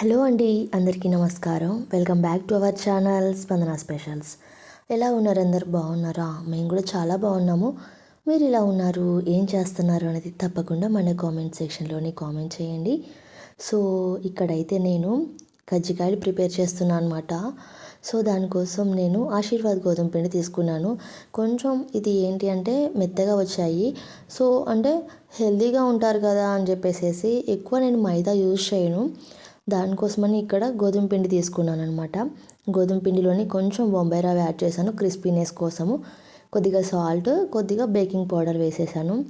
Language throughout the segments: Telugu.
హలో అండి అందరికీ నమస్కారం. Welcome back to our channel Spandana specials. ఎలా ఉన్నారు అందరు? బాగున్నారా? మేము కూడా చాలా బాగున్నాము. మీరు ఇలా ఉన్నారు? ఏం చేస్తున్నారు అనేది తప్పకుండా మన కామెంట్ సెక్షన్లోనే కామెంట్ చేయండి. సో ఇక్కడైతే నేను కజ్జికాయలు ప్రిపేర్ చేస్తున్నాను అనమాట సో దానికోసం నేను ఆశీర్వాద్ గోధుమ పిండి తీసుకున్నాను. కొంచెం ఇది ఏంటి అంటే మెత్తగా వచ్చాయి. సో అంటే హెల్తీగా ఉంటారు కదా అని చెప్పేసి ఎక్కువ నేను మైదా యూజ్ చేయను. దానికోసమని ఇక్కడ గోధుమ పిండి తీసుకున్నాను అనమాట గోధుమ పిండిలోని కొంచెం బొంబాయి రవ్వ యాడ్ చేశాను క్రిస్పీనెస్ కోసము. కొద్దిగా సాల్ట్ కొద్దిగా బేకింగ్ పౌడర్ వేసేసాను.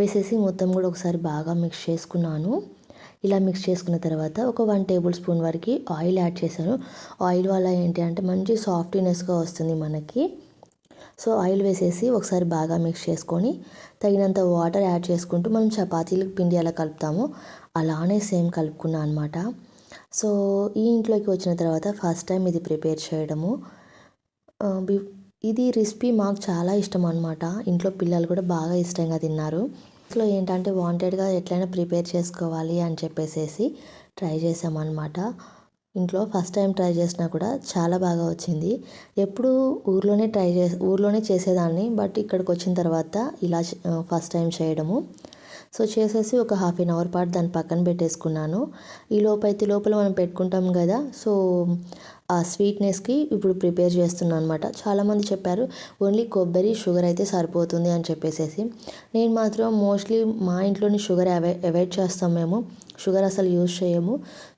వేసేసి మొత్తం కూడా ఒకసారి బాగా మిక్స్ చేసుకున్నాను. ఇలా మిక్స్ చేసుకున్న తర్వాత ఒక వన్ టేబుల్ స్పూన్ వరకు ఆయిల్ యాడ్ చేశాను. ఆయిల్ వల్ల ఏంటి అంటే మంచి సాఫ్ట్నెస్గా వస్తుంది మనకి. సో ఆయిల్ వేసేసి ఒకసారి బాగా మిక్స్ చేసుకొని తగినంత వాటర్ యాడ్ చేసుకుంటూ మనం చపాతీలకు పిండి ఎలా కలుపుతామో అలానే సేమ్ కలుపుకున్నాను అనమాట సో ఈ ఇంట్లోకి వచ్చిన తర్వాత ఫస్ట్ టైం ఇది ప్రిపేర్ చేయడము. ఇది రెసిపీ మాకు చాలా ఇష్టం అనమాట ఇంట్లో పిల్లలు కూడా బాగా ఇష్టంగా తిన్నారు. ఇంట్లో ఏంటంటే వాంటెడ్గా ఎట్లయినా ప్రిపేర్ చేసుకోవాలి అని చెప్పేసేసి ట్రై చేసామన్నమాట ఇంట్లో ఫస్ట్ టైం ట్రై చేసినా కూడా చాలా బాగా వచ్చింది. ఎప్పుడు ఊర్లోనే ట్రై చే ఊర్లోనే చేసేదాన్ని బట్ ఇక్కడికి వచ్చిన తర్వాత ఇలా ఫస్ట్ టైం చేయడము. సో చేసేసి ఒక హాఫ్ అన్ అవర్ పాటు దాన్ని పక్కన పెట్టేసుకున్నాను. ఈ లోపైతే లోపల మనం పెట్టుకుంటాం కదా సో ఆ స్వీట్నెస్కి ఇప్పుడు ప్రిపేర్ చేస్తున్నాను అనమాట చాలామంది చెప్పారు ఓన్లీ కొబ్బరి షుగర్ అయితే సరిపోతుంది అని చెప్పేసి నేను మాత్రం మోస్ట్లీ మా ఇంట్లోని షుగర్ అవై అవాయిడ్ చేస్తాం మేము. షుగర్ అసలు యూజ్ చేయము.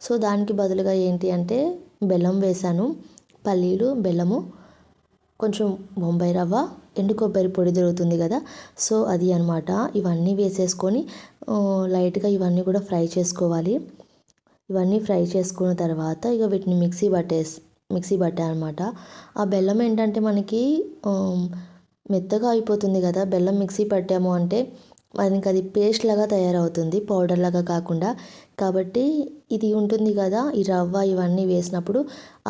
సో దానికి బదులుగా ఏంటి అంటే బెల్లం వేసాను పల్లీలు బెల్లము కొంచెం బొంబాయి రవ్వ ఎండు కొబ్బరి పొడి దొరుకుతుంది కదా. సో అది అనమాట ఇవన్నీ వేసేసుకొని లైట్గా ఇవన్నీ కూడా ఫ్రై చేసుకోవాలి. ఇవన్నీ ఫ్రై చేసుకున్న తర్వాత ఇక వీటిని మిక్సీ పట్టేసి మిక్సీ పట్టా అనమాట ఆ బెల్లం ఏంటంటే మనకి మెత్తగా అయిపోతుంది కదా. బెల్లం మిక్సీ పట్టాము అంటే మనకి అది పేస్ట్ లాగా తయారవుతుంది పౌడర్ లాగా కాకుండా. కాబట్టి ఇది ఉంటుంది కదా ఈ రవ్వ ఇవన్నీ వేసినప్పుడు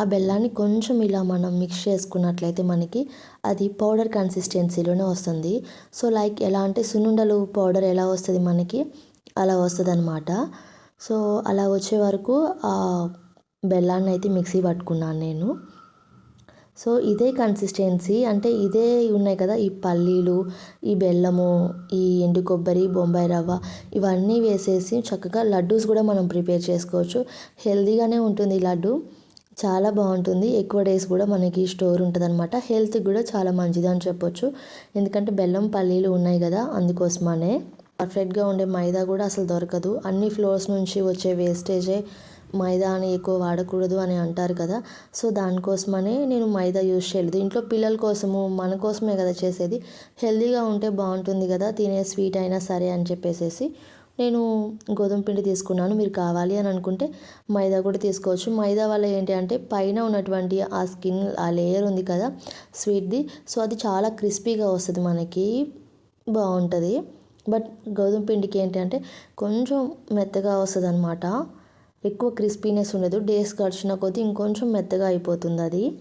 ఆ బెల్లాన్ని కొంచెం ఇలా మనం మిక్స్ చేసుకున్నట్లయితే మనకి అది పౌడర్ కన్సిస్టెన్సీలోనే వస్తుంది. సో లైక్ ఎలా అంటే సున్నుండలు పౌడర్ ఎలా వస్తుంది మనకి అలా వస్తుంది అనమాట సో అలా వచ్చే వరకు ఆ బెల్లాన్ని అయితే మిక్సీ పట్టుకున్నాను నేను. సో ఇదే కన్సిస్టెన్సీ అంటే ఇదే ఉన్నాయి కదా ఈ పల్లీలు ఈ బెల్లము ఈ ఎండు కొబ్బరి బొంబాయి రవ్వ ఇవన్నీ వేసేసి చక్కగా లడ్డూస్ కూడా మనం ప్రిపేర్ చేసుకోవచ్చు. హెల్తీగానే ఉంటుంది ఈ లడ్డు. చాలా బాగుంటుంది. ఎక్కువ డేస్ కూడా మనకి స్టోర్ ఉంటుంది అనమాట హెల్త్కి కూడా చాలా మంచిది అని చెప్పొచ్చు. ఎందుకంటే బెల్లం పల్లీలు ఉన్నాయి కదా అందుకోసమనే. పర్ఫెక్ట్గా ఉండే మైదా కూడా అసలు దొరకదు. అన్ని ఫ్లోర్స్ నుంచి వచ్చే వేస్టేజే మైదా అని ఎక్కువ వాడకూడదు అని అంటారు కదా. సో దానికోసమనే నేను మైదా యూజ్ చేయలేదు. ఇంట్లో పిల్లల కోసము మన కోసమే కదా చేసేది. హెల్దీగా ఉంటే బాగుంటుంది కదా తినే స్వీట్ అయినా సరే అని చెప్పేసి నేను గోధుమ పిండి తీసుకున్నాను. మీరు కావాలి అని అనుకుంటే మైదా కూడా తీసుకోవచ్చు. మైదా వల్ల ఏంటి అంటే పైన ఉన్నటువంటి ఆ స్కిన్ ఆ లేయర్ ఉంది కదా స్వీట్ది. సో అది చాలా క్రిస్పీగా వస్తుంది మనకి. బాగుంటుంది. బట్ గోధుమ పిండికి ఏంటి అంటే కొంచెం మెత్తగా వస్తుంది అనమాట ఎక్కువ క్రిస్పీనెస్ ఉండదు డేస్ గడిచిన కొద్దీ ఇంకొంచెం మెత్తగా అయిపోతుంది అది.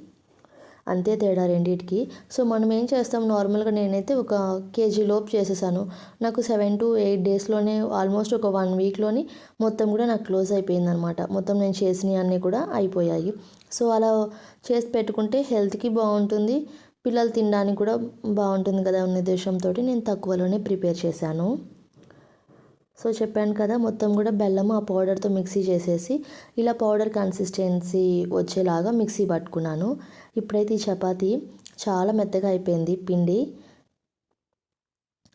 అంతే తేడా రెండింటికి. సో మనం ఏం చేస్తాం? నార్మల్గా నేనైతే ఒక కేజీ లోపు చేసేసాను. నాకు సెవెన్ టు ఎయిట్ డేస్లోనే ఆల్మోస్ట్ ఒక వన్ వీక్లోని మొత్తం కూడా నాకు క్లోజ్ అయిపోయింది అనమాట మొత్తం నేను చేసినవి అన్నీ కూడా అయిపోయాయి. సో అలా చేసి పెట్టుకుంటే హెల్త్కి బాగుంటుంది. పిల్లలు తినడానికి కూడా బాగుంటుంది కదా ఉన్న ఉద్దేశంతో నేను తక్కువలోనే ప్రిపేర్ చేశాను. సో చెప్పాను కదా మొత్తం కూడా బెల్లం ఆ పౌడర్తో మిక్సీ చేసేసి ఇలా పౌడర్ కన్సిస్టెన్సీ వచ్చేలాగా మిక్సీ పట్టుకున్నాను. ఇప్పుడైతే ఈ చపాతీ చాలా మెత్తగా అయిపోయింది పిండి.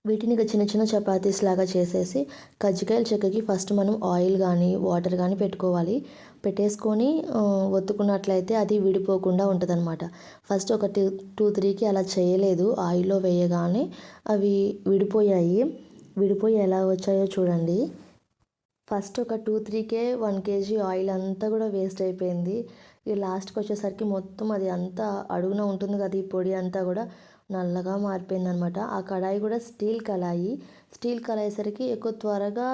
వీటిని చిన్న చిన్న చపాతీస్ లాగా చేసేసి కజ్జికాయల చెక్కకి ఫస్ట్ మనం ఆయిల్ కానీ వాటర్ కానీ పెట్టుకోవాలి. పెట్టేసుకొని ఒత్తుకున్నట్లయితే అది విడిపోకుండా ఉంటుందన్నమాట. ఫస్ట్ ఒక టూ టూ త్రీకి అలా చేయలేదు. ఆయిల్లో వేయగానే అవి విడిపోయాయి. విడిపోయి ఎలా వచ్చాయో చూడండి. ఫస్ట్ ఒక టూ త్రీకే వన్ కేజీ ఆయిల్ అంతా కూడా వేస్ట్ అయిపోయింది. ఈ లాస్ట్కి వచ్చేసరికి మొత్తం అది అంతా అడుగున ఉంటుంది కదా ఈ పొడి అంతా కూడా నల్లగా మారిపోయింది అనమాట ఆ కడాయి కూడా స్టీల్ కళాయి. స్టీల్ కళాయేసరికి ఎక్కువ త్వరగా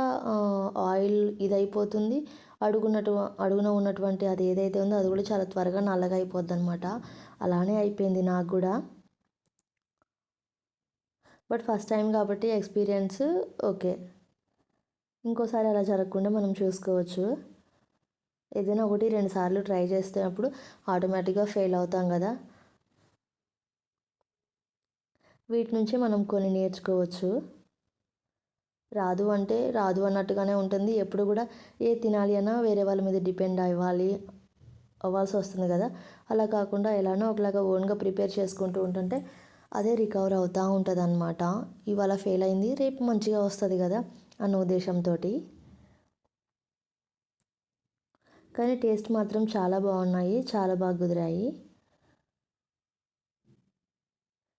ఆయిల్ ఇది అయిపోతుంది అడుగున్నటు అడుగున ఉన్నటువంటి అది ఏదైతే ఉందో అది కూడా చాలా త్వరగా నల్లగా అయిపోద్ది అనమాట అలానే అయిపోయింది నాకు కూడా. బట్ ఫస్ట్ టైం కాబట్టి ఎక్స్పీరియన్స్ ఓకే. ఇంకోసారి అలా జరగకుండా మనం చూసుకోవచ్చు. ఏదైనా ఒకటి రెండు సార్లు ట్రై చేస్తున్నప్పుడు ఆటోమేటిక్గా ఫెయిల్ అవుతాం కదా. వీటి నుంచి మనం కొన్ని నేర్చుకోవచ్చు. రాదు అంటే రాదు అన్నట్టుగానే ఉంటుంది. ఎప్పుడు కూడా ఏ తినాలి అన్నా వేరే వాళ్ళ మీద డిపెండ్ అవ్వాలి అవ్వాల్సి వస్తుంది కదా. అలా కాకుండా ఎలానో ఒకలాగా ఓన్గా ప్రిపేర్ చేసుకుంటూ ఉంటుంటే అదే రికవర్ అవుతూ ఉంటుంది అనమాట ఇవాళ ఫెయిల్ అయింది రేపు మంచిగా వస్తుంది కదా అన్న ఉద్దేశంతో కానీ టేస్ట్ మాత్రం చాలా బాగున్నాయి చాలా బాగా కుదిరాయి.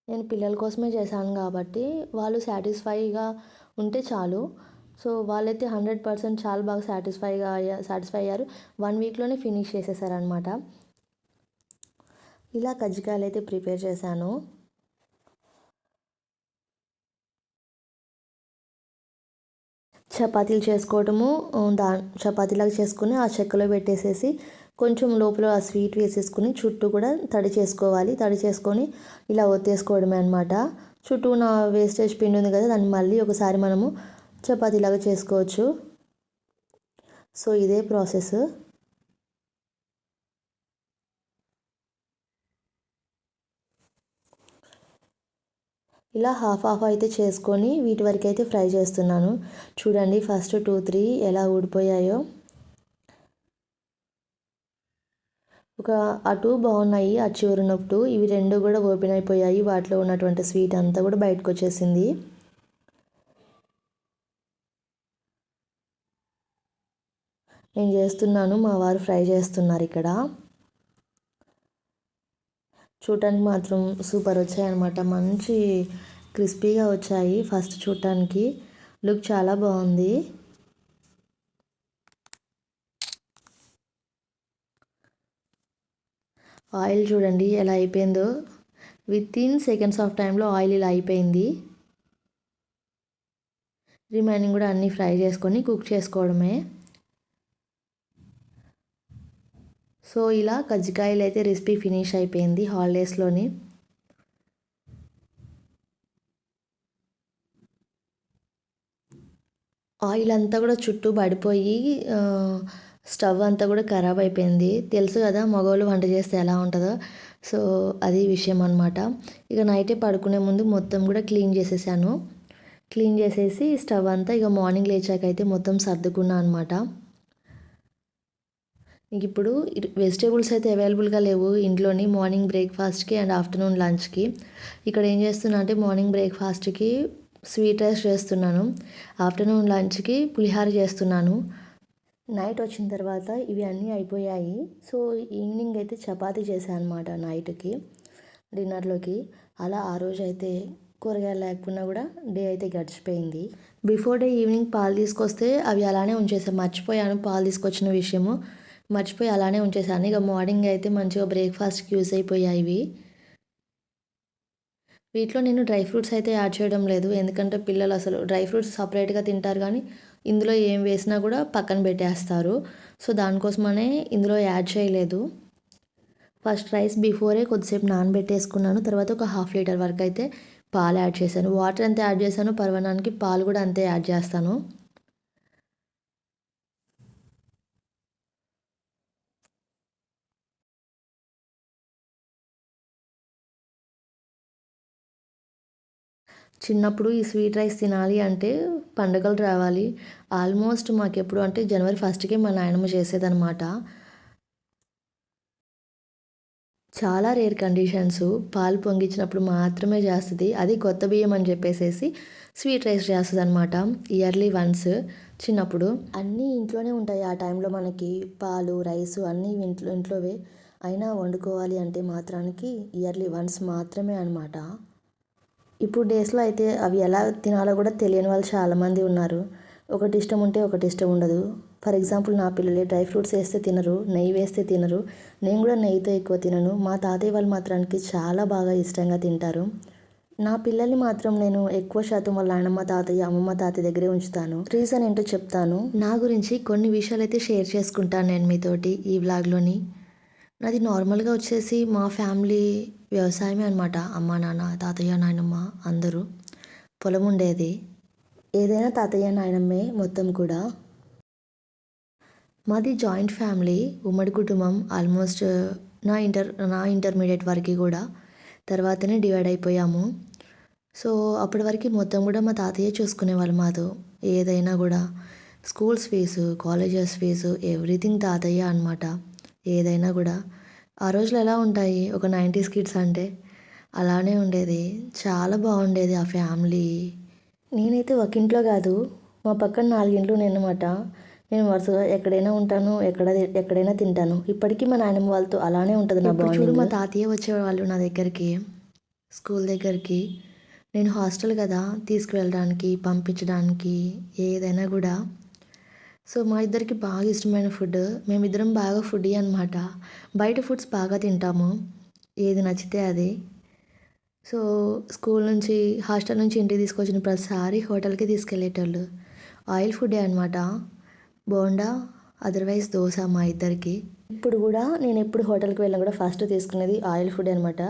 నేను పిల్లల కోసమే చేశాను కాబట్టి వాళ్ళు సాటిస్ఫైగా ఉంటే చాలు. సో వాళ్ళైతే హండ్రెడ్ పర్సెంట్ చాలా బాగా సాటిస్ఫైగా అయ్యా సాటిస్ఫై అయ్యారు. వన్ వీక్లోనే ఫినిష్ చేసేసారనమాట ఇలా కజ్జికాయలు అయితే ప్రిపేర్ చేశాను. చపాతీలు చేసుకోవటము దా చపాతీలాగా చేసుకుని ఆ చెక్కలో పెట్టేసేసి కొంచెం లోపల ఆ స్వీట్ వేసేసుకుని చుట్టూ కూడా తడి చేసుకోవాలి. తడి చేసుకొని ఇలా ఒత్తేసుకోవడమే అనమాట చుట్టూ నా వేస్టేజ్ పిండి ఉంది కదా దాన్ని మళ్ళీ ఒకసారి మనము చపాతీలాగా చేసుకోవచ్చు. సో ఇదే ప్రాసెస్. ఇలా హాఫ్ హాఫ్ అయితే చేసుకొని వీటి వరకు అయితే ఫ్రై చేస్తున్నాను. చూడండి ఫస్ట్ టూ త్రీ ఎలా ఊడిపోయాయో. ఒక అటు బాగున్నాయి ఆ చివరి ఇవి రెండు కూడా ఓపెన్ అయిపోయాయి. వాటిలో ఉన్నటువంటి స్వీట్ అంతా కూడా బయటకు వచ్చేసింది. నేను చేస్తున్నాను. మా వారు ఫ్రై చేస్తున్నారు ఇక్కడ. చూడటానికి మాత్రం సూపర్ వచ్చాయన్నమాట. మంచి క్రిస్పీగా వచ్చాయి ఫస్ట్ చూడటానికి. లుక్ చాలా బాగుంది. ఆయిల్ చూడండి ఎలా అయిపోయిందో. విత్ ఇన్ సెకండ్స్ ఆఫ్ టైంలో ఆయిల్ ఇలా అయిపోయింది. రిమైనింగ్ కూడా అన్నీ ఫ్రై చేసుకొని కుక్ చేసుకోవడమే. సో ఇలా కజ్జికాయలు అయితే రెసిపీ ఫినిష్ అయిపోయింది హాలిడేస్లోని. ఆయిల్ అంతా కూడా చుట్టూ పడిపోయి స్టవ్ అంతా కూడా ఖరాబ్ అయిపోయింది. తెలుసు కదా మగవాళ్ళు వంట చేస్తే ఎలా ఉంటుందో. సో అది విషయం అనమాట ఇక నైటే పడుకునే ముందు మొత్తం కూడా క్లీన్ చేసేసాను. క్లీన్ చేసేసి స్టవ్ అంతా ఇక మార్నింగ్ లేచాకైతే మొత్తం సర్దుకున్నా అనమాట ఇంక ఇప్పుడు వెజిటేబుల్స్ అయితే అవైలబుల్గా లేవు ఇంట్లోని మార్నింగ్ బ్రేక్ఫాస్ట్కి అండ్ ఆఫ్టర్నూన్ లంచ్కి. ఇక్కడ ఏం చేస్తున్నా అంటే మార్నింగ్ బ్రేక్ఫాస్ట్కి స్వీట్ రైస్ చేస్తున్నాను ఆఫ్టర్నూన్ లంచ్కి పులిహార చేస్తున్నాను. నైట్ వచ్చిన తర్వాత ఇవి అన్నీ అయిపోయాయి. సో ఈవినింగ్ అయితే చపాతీ చేశాను అనమాట నైట్కి డిన్నర్లోకి. అలా ఆ రోజు అయితే కూరగాయలు లేకపోయినా కూడా డే అయితే గడిచిపోయింది. బిఫోర్ డే ఈవినింగ్ పాలు తీసుకొస్తే అవి అలానే ఉంచేసాను మర్చిపోయాను పాలు తీసుకొచ్చిన విషయము. మర్చిపోయి అలానే ఉంచేసాను ఇక మార్నింగ్ అయితే మంచిగా బ్రేక్ఫాస్ట్కి యూజ్ అయిపోయాయి ఇవి. వీటిలో నేను డ్రై ఫ్రూట్స్ అయితే యాడ్ చేయడం లేదు. ఎందుకంటే పిల్లలు అసలు డ్రై ఫ్రూట్స్ సపరేట్గా తింటారు కానీ ఇందులో ఏం వేసినా కూడా పక్కన పెట్టేస్తారు. సో దానికోసమనే ఇందులో యాడ్ చేయలేదు. ఫస్ట్ రైస్ బిఫోరే కొద్దిసేపు నానబెట్టేసుకున్నాను. తర్వాత ఒక హాఫ్ లీటర్ వరకు అయితే పాలు యాడ్ చేశాను. వాటర్ ఎంత యాడ్ చేశాను పర్వణానికి పాలు కూడా అంతే యాడ్ చేస్తాను. చిన్నప్పుడు ఈ స్వీట్ రైస్ తినాలి అంటే పండుగలు రావాలి. ఆల్మోస్ట్ మాకు ఎప్పుడు అంటే జనవరి ఫస్ట్కి మా నాయనమ్మ చేసేదనమాట చాలా రేర్ కండిషన్స్. పాలు పొంగించినప్పుడు మాత్రమే చేస్తుంది. అది కొత్త బియ్యం అని చెప్పేసేసి స్వీట్ రైస్ చేస్తుంది అనమాట ఇయర్లీ వన్స్ చిన్నప్పుడు. అన్నీ ఇంట్లోనే ఉంటాయి ఆ టైంలో మనకి. పాలు రైస్ అన్నీ ఇంట్లో ఇంట్లోవే. అయినా వండుకోవాలి అంటే మాత్రానికి ఇయర్లీ వన్స్ మాత్రమే అనమాట ఇప్పుడు డేస్లో అయితే అవి ఎలా తినాలో కూడా తెలియని వాళ్ళు చాలామంది ఉన్నారు. ఒకటి ఇష్టం ఉంటే ఒకటి ఇష్టం ఉండదు. ఫర్ ఎగ్జాంపుల్ నా పిల్లలే డ్రై ఫ్రూట్స్ వేస్తే తినరు నెయ్యి వేస్తే తినరు. నేను కూడా నెయ్యితో ఎక్కువ తినను. మా తాతయ్య వాళ్ళు మాత్రానికి చాలా బాగా ఇష్టంగా తింటారు. నా పిల్లల్ని మాత్రం నేను ఎక్కువ శాతం వాళ్ళ నాన్నమ్మ తాతయ్య అమ్మమ్మ తాతయ్య దగ్గరే ఉంచుతాను. రీజన్ ఏంటో చెప్తాను. నా గురించి కొన్ని విషయాలు అయితే షేర్ చేసుకుంటాను నేను మీతోటి ఈ బ్లాగ్లోని నాది నార్మల్గా వచ్చేసి మా ఫ్యామిలీ వ్యవసాయమే అనమాట అమ్మ నాన్న తాతయ్య నాయనమ్మ అందరూ పొలం ఉండేది ఏదైనా తాతయ్య నాయనమ్మే మొత్తం కూడా. మాది జాయింట్ ఫ్యామిలీ. ఉమ్మడి కుటుంబం ఆల్మోస్ట్ నా ఇంటర్ నా ఇంటర్మీడియట్ వరకు కూడా. తర్వాతనే డివైడ్ అయిపోయాము. సో అప్పటి వరకు మొత్తం కూడా మా తాతయ్య చూసుకునేవాళ్ళు మాతో. ఏదైనా కూడా schools fees colleges fees everything తాతయ్య అనమాట ఏదైనా కూడా. ఆ రోజులు ఎలా ఉంటాయి? ఒక నైంటీస్ కిడ్స్ అంటే అలానే ఉండేది. చాలా బాగుండేది ఆ ఫ్యామిలీ. నేనైతే ఒక ఇంట్లో కాదు మా పక్కన నాలుగింట్లు అనమాట నేను వరుసగా ఎక్కడైనా ఉంటాను ఎక్కడ ఎక్కడైనా తింటాను. ఇప్పటికీ మా నాయనమ్మ వాళ్ళతో అలానే ఉంటుంది నా బాండింగ్ మా తాతయ్య వచ్చేవాళ్ళు నా దగ్గరికి స్కూల్ దగ్గరికి. నేను హాస్టల్ కదా తీసుకువెళ్ళడానికి పంపించడానికి ఏదైనా కూడా. సో మా ఇద్దరికి బాగా ఇష్టమైన ఫుడ్. మేమిద్దరం బాగా ఫుడీ అనమాట బయట ఫుడ్స్ బాగా తింటాము. ఏది నచ్చితే అది. సో స్కూల్ నుంచి హాస్టల్ నుంచి ఇంటికి తీసుకొచ్చిన ప్రతిసారి హోటల్కి తీసుకెళ్ళేటోళ్ళు. ఆయిల్ ఫుడే అనమాట బోండా అదర్వైజ్ దోశ మా ఇద్దరికి. ఇప్పుడు కూడా నేను ఎప్పుడు హోటల్కి వెళ్ళినా కూడా ఫస్ట్ తీసుకునేది ఆయిల్ ఫుడ్ అనమాట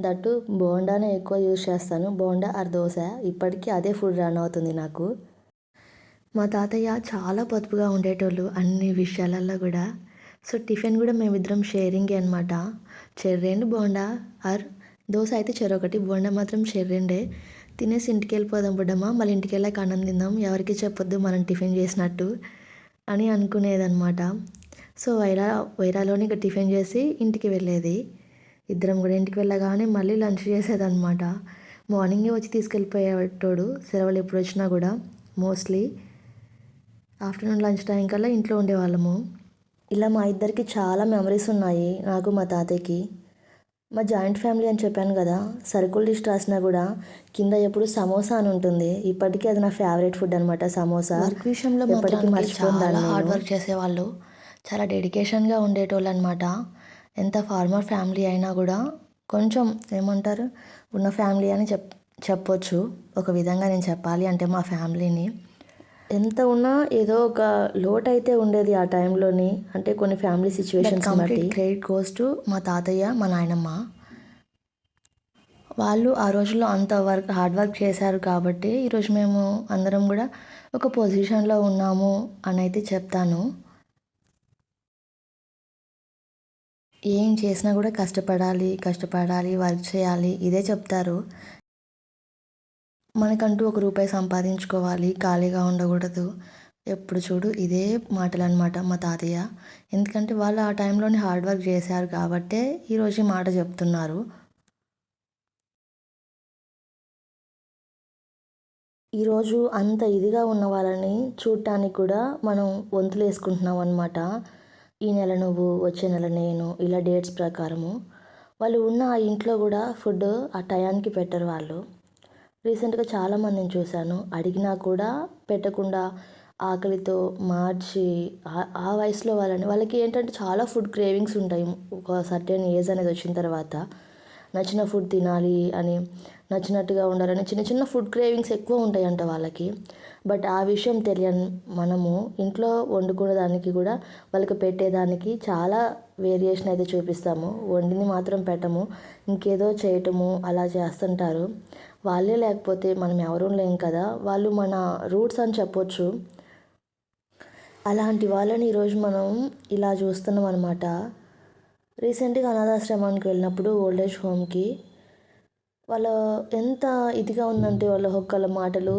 దట్టు బోండానే ఎక్కువ యూజ్ చేస్తాను. బోండా ఆర్ దోశ. ఇప్పటికీ అదే ఫుడ్ రన్ అవుతుంది నాకు. మా తాతయ్య చాలా పొదుపుగా ఉండేటోళ్ళు అన్ని విషయాలల్లో కూడా. సో టిఫిన్ కూడా మేమిద్దరం షేరింగే అనమాట చెర్రెండు బోండా ఆర్ దోశ అయితే చెరొకటి బోండా మాత్రం చెర్రెండే. తినేసి ఇంటికి వెళ్ళిపోదాం బుడ్డమ్మ మళ్ళీ ఇంటికి వెళ్ళాక అన్నం తిందాం ఎవరికి చెప్పొద్దు మనం టిఫిన్ చేసినట్టు అని అనుకునేదన్నమాట. సో వైరా వైరాలోనే ఇక టిఫిన్ చేసి ఇంటికి వెళ్ళేది. ఇద్దరం కూడా ఇంటికి వెళ్ళగానే మళ్ళీ లంచ్ చేసేదన్నమాట. మార్నింగే వచ్చి తీసుకెళ్ళిపోయేటోడు సెలవులు ఎప్పుడు వచ్చినా కూడా మోస్ట్లీ. ఆఫ్టర్నూన్ లంచ్ టైం కల్లా ఇంట్లో ఉండేవాళ్ళము. ఇలా మా ఇద్దరికి చాలా మెమరీస్ ఉన్నాయి నాకు మా తాతయ్యకి. మా జాయింట్ ఫ్యామిలీ అని చెప్పాను కదా సర్కుల్ లిస్ట్ రాసినా కూడా కింద ఎప్పుడు సమోసా అని ఉంటుంది. ఇప్పటికీ అది నా ఫేవరెట్ ఫుడ్ అనమాట సమోసా. వర్క్ విషయంలో ఎప్పటికీ దాన్ని హార్డ్. వర్క్ చేసేవాళ్ళు. చాలా డెడికేషన్గా ఉండేటోళ్ళు అనమాట ఎంత ఫార్మర్ ఫ్యామిలీ అయినా కూడా కొంచెం ఏమంటారు ఉన్న ఫ్యామిలీ అని చెప్ చెప్పొచ్చు. ఒక విధంగా నేను చెప్పాలి అంటే మా ఫ్యామిలీని ఎంత ఉన్నా ఏదో ఒక లోటు అయితే ఉండేది ఆ టైంలోని. అంటే కొన్ని ఫ్యామిలీ సిచ్యువేషన్స్ బట్టి. కంప్లీట్ క్రెడిట్ గోస్ టు మా తాతయ్య మా నాయనమ్మ. వాళ్ళు ఆ రోజుల్లో అంత వర్క్ హార్డ్ వర్క్ చేశారు కాబట్టి ఈరోజు మేము అందరం కూడా ఒక పొజిషన్లో ఉన్నాము అని అయితే చెప్తాను. ఏం చేసినా కూడా కష్టపడాలి కష్టపడాలి వర్క్ చేయాలి ఇదే చెప్తారు. మనకంటూ ఒక రూపాయి సంపాదించుకోవాలి ఖాళీగా ఉండకూడదు. ఎప్పుడు చూడు ఇదే మాటలు అనమాట మా తాతయ్య. ఎందుకంటే వాళ్ళు ఆ టైంలోనే హార్డ్ వర్క్ చేశారు కాబట్టే ఈరోజు ఈ మాట చెప్తున్నారు. ఈరోజు అంత ఇదిగా ఉన్న వాళ్ళని చూడటానికి కూడా మనం వంతులు వేసుకుంటున్నాం అనమాట ఈ నెల నువ్వు వచ్చే నెల నేను ఇలా డేట్స్ ప్రకారము. వాళ్ళు ఉన్న ఆ ఇంట్లో కూడా ఫుడ్ ఆ టయానికి పెట్టరు వాళ్ళు. రీసెంట్గా చాలామందిని చూశాను. అడిగినా కూడా పెట్టకుండా ఆకలితో మార్చి ఆ- ఆ వయసులో వాళ్ళని వాళ్ళకి ఏంటంటే చాలా ఫుడ్ క్రేవింగ్స్ ఉంటాయి. ఒక సర్టెన్ ఏజ్ అనేది వచ్చిన తర్వాత నచ్చిన ఫుడ్ తినాలి అని నచ్చినట్టుగా ఉండాలని చిన్న చిన్న ఫుడ్ క్రేవింగ్స్ ఎక్కువ ఉంటాయంట వాళ్ళకి. బట్ ఆ విషయం తెలియని మనము ఇంట్లో వండుకునే దానికి కూడా వాళ్ళకి పెట్టేదానికి చాలా వేరియేషన్ అయితే చూపిస్తాము. వండింది మాత్రం పెట్టము. ఇంకేదో చేయటము అలా చేస్తుంటారు. వాళ్ళే లేకపోతే మనం ఎవరూ లేం కదా. వాళ్ళు మన రూట్స్ అని చెప్పొచ్చు. అలాంటి వాళ్ళని ఈరోజు మనం ఇలా చూస్తున్నాం అనమాట రీసెంట్గా అనాథాశ్రమానికి వెళ్ళినప్పుడు ఓల్డేజ్ హోమ్కి వాళ్ళ ఎంత ఇదిగా ఉందంటే వాళ్ళ ఒక్కళ్ళ మాటలు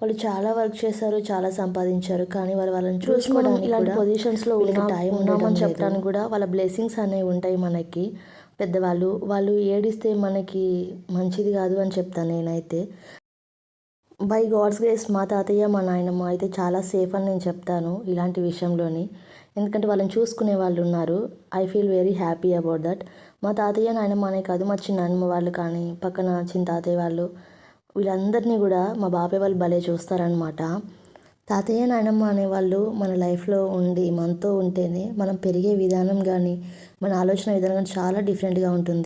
వాళ్ళు చాలా వర్క్ చేశారు చాలా సంపాదించారు. కానీ వాళ్ళు వాళ్ళని చూసుకోవడానికి ఇలాంటి పొజిషన్స్లో టైం ఉన్నామని చెప్పడానికి కూడా వాళ్ళ బ్లెస్సింగ్స్ అనేవి ఉంటాయి మనకి. పెద్దవాళ్ళు వాళ్ళు ఏడిస్తే మనకి మంచిది కాదు అని చెప్తాను నేనైతే. బై గాడ్స్ గ్రేస్ మా తాతయ్య మా నాయనమ్మ అయితే చాలా సేఫ్ అని నేను చెప్తాను ఇలాంటి విషయంలోని. ఎందుకంటే వాళ్ళని చూసుకునే వాళ్ళు ఉన్నారు. I feel very happy about that. మా తాతయ్య నాయనమ్మ అనే కాదు మా చిన్నమ్మ వాళ్ళు కానీ పక్కన చిన్న తాతయ్య వాళ్ళు వీళ్ళందరినీ కూడా మా బాబాయ్ వాళ్ళు భలే చూస్తారనమాట తాతయ్య నాయనమ్మ అనేవాళ్ళు మన లైఫ్లో ఉండి మనతో ఉంటేనే మనం పెరిగే విధానం కానీ మన ఆలోచన విధానం చాలా డిఫరెంట్గా ఉంటుంది.